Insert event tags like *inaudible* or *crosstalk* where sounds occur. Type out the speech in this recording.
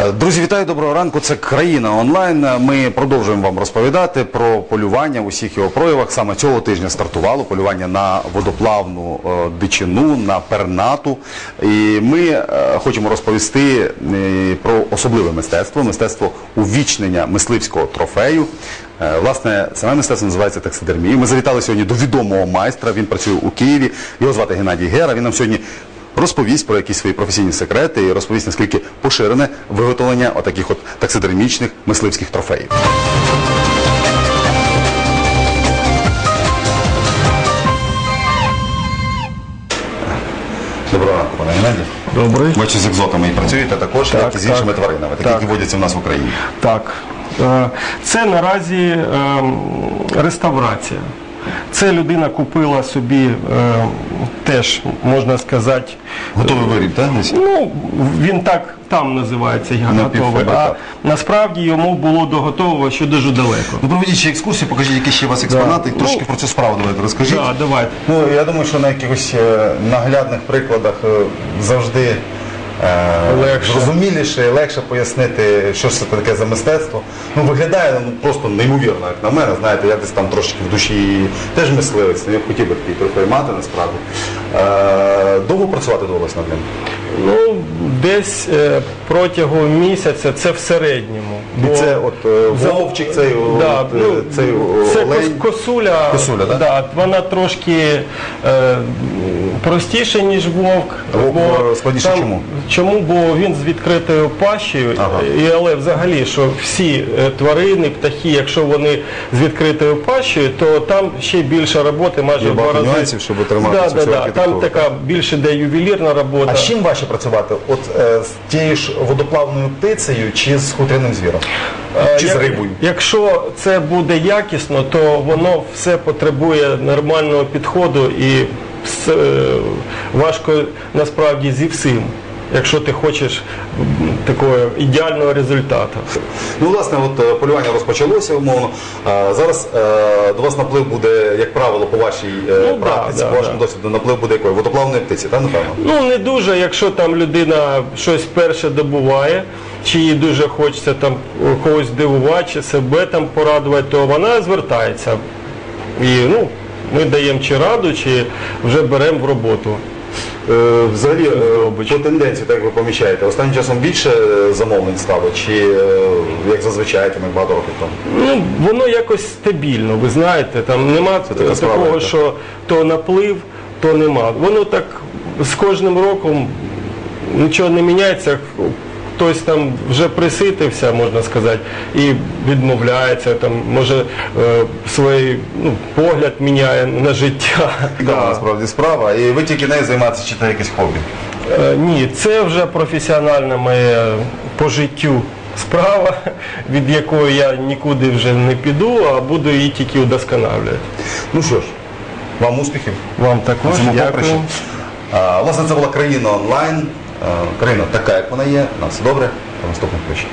Е, Друзі, вітаю, доброго ранку. Це країна онлайн. Ми продовжуємо вам розповідати про полювання в усіх його проявах. Саме цього тижня стартувало полювання на водоплавну е, дичину, на пернату. І ми е, хочемо розповісти про особливе мистецтво, мистецтво увічнення мисливського трофею. Власне, саме мистецтво називається таксидермія. Ми завітали сьогодні до відомого майстра. Він працює у Києві. Його звати Геннадій Гера. Він нам сьогодні розповість про якісь свої професійні секрети і розповість, наскільки поширене виготовлення отаких от таксидермічних мисливських трофеїв. Доброго ранку, пане Геннадій. Добрий. Бачу, з екзотами і працюєте також, Так, як і з іншими так. тваринами, такі, Так. які водяться в нас в Україні. Так. Е, Це наразі ем, реставрація. Це людина купила собі е, теж, можна сказати, Готовий виріб, так? ну, він так там називається я готовий. А насправді йому було до готового ще дуже далеко. Ну проведіть ще екскурсію, покажіть, які ще у вас експонати, Да. трошки Ну, про цю справу давайте розкажіть. Так, давайте. Ну, я думаю, що на якихось е, наглядних прикладах е, завжди е, Легше. зрозуміліше і легше пояснити, що це таке за мистецтво. Ну, виглядає ну, просто неймовірно, як на мене. Знаєте, я десь там трошечки в душі теж мисливець, я б хотів би такий трохи мати насправді. Е, довго працювати довелось над ним? Ну, десь е, протягом місяця це в середньому. І Бо- це от е, За- вовчик, цей, Да, от, е, ну, цей це олень. кос- косуля, Косуля, да? Да, вона трошки е, простіша, ніж вовк. Вовк, е, складніше чому? Чому? Бо він з відкритою пащею, Ага. і, але взагалі, що всі е, тварини, птахи, якщо вони з відкритою пащею, то там ще більше роботи, майже Є в два багато рази. нюансів, щоб отримати да, цю да, всю да. Там архітектуру, така більше де ювелірна робота. А з чим важче працювати? От е, з тією ж водоплавною птицею чи з хутряним звіром? Е, Чи з як- рибою? Якщо це буде якісно, то воно все потребує нормального підходу і все, е, важко насправді зі всім, якщо ти хочеш такого ідеального результату. Ну, власне, от е, полювання розпочалося умовно. А, зараз е, до вас наплив буде, як правило, по вашій е, Ну, да, практиці, да, по вашому да. досвіду, наплив буде якої? Водоплавної птиці, так, напевно? Ну не дуже, якщо там людина щось перше добуває, чи їй дуже хочеться там когось здивувати, чи себе там порадувати, то вона звертається. І ну, ми даємо чи раду, чи вже беремо в роботу. Е, взагалі, е, по тенденції, так як ви помічаєте, останнім часом більше е, замовлень стало, чи е, як зазвичай, там, як багато років тому? Ну, воно якось стабільно, ви знаєте, там нема така справа, такого, так. що то наплив, то нема. Воно так з кожним роком нічого не міняється. Хтось там вже приситився, можна сказати, і відмовляється, там, може е, свій ну, погляд міняє на життя. Цікава Да. насправді справа. І ви тільки нею займаєтеся, чи це якесь хобі? Е, Ні, це вже професіональна моя по життю справа, *laughs* від якої я нікуди вже не піду, а буду її тільки удосконалювати. Ну що ж, вам успіхів. Вам також На цьому дякую. А, Власне, це була країна онлайн. А, Країна така, як вона є. На все добре. До наступних включень.